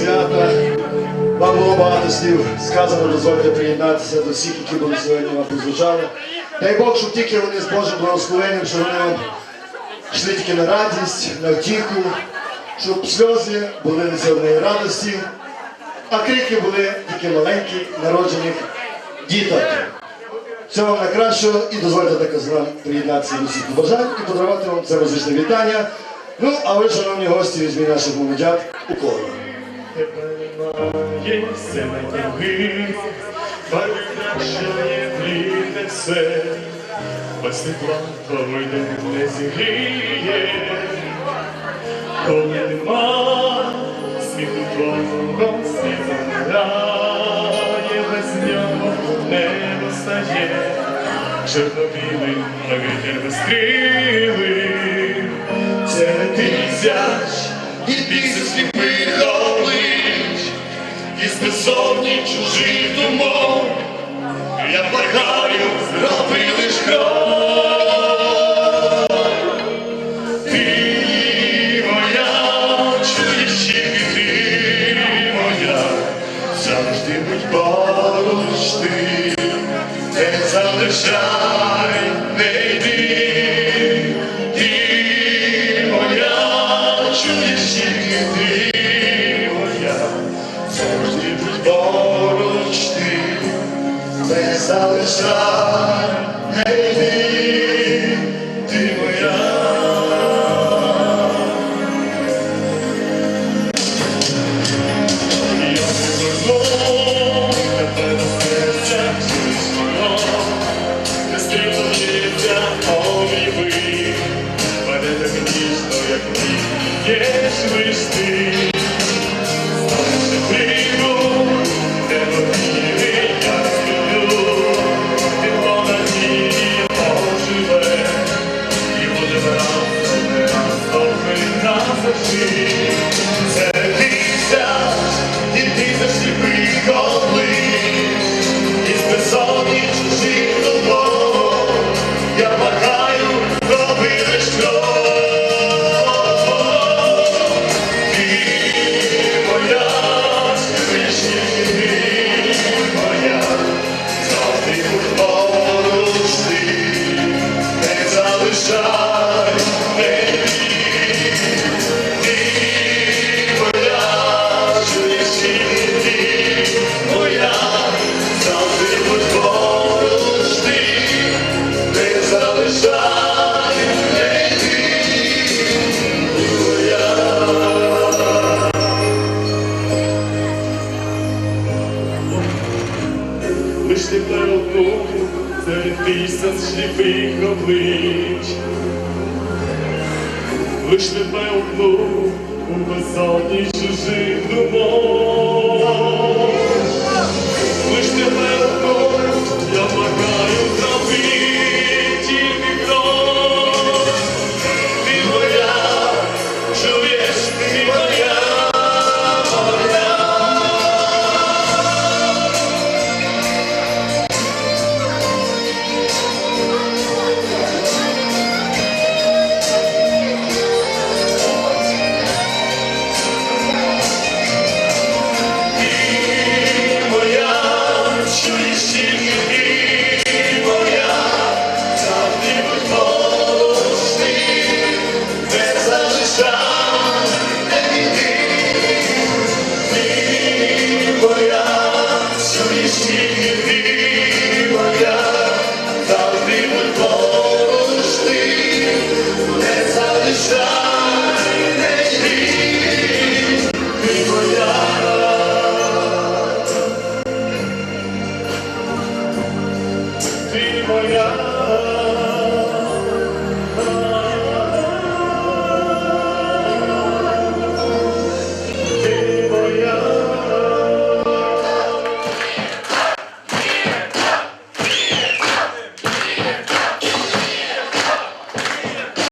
свята. Вам було багато слів сказано, дозвольте приєднатися до всіх, які були сьогодні вам призвучали. Дай Бог, щоб тільки вони з Божим благословенням, щоб вони вам йшли тільки на радість, на втіху, щоб сльози були не зовної радості, а крики були тільки маленькі, народжених діток. Всього вам найкращого і дозвольте так з вами приєднатися до всіх побажань і подарувати вам це музичне вітання. Ну, а ви, шановні гості, візьміть наших молодят у коло. Є все навкруги, барви кращає пліне все, без тепла йде не зігріє, коли нема світу твого світу грає, без нього небо стає, чорно-білим, а вітер безкрилий, це не тисяч безодні чужих думок, я благаю, зроби лиш крок. Ти моя, чуєш тільки моя, завжди будь поруч ти, не залишай, не йди, залишай, не йди, ти моя. Я поверну тебе до серця, чуєш не стрілується, обійми, мене так ніжно, як вмієш лиш ти. та руку, серед тисяч сліпих облич, лиш тебе одну у безодні чужих думок, лиш тебе одну, я макаю забиті вікно, ти моя, чуєш, ти моя.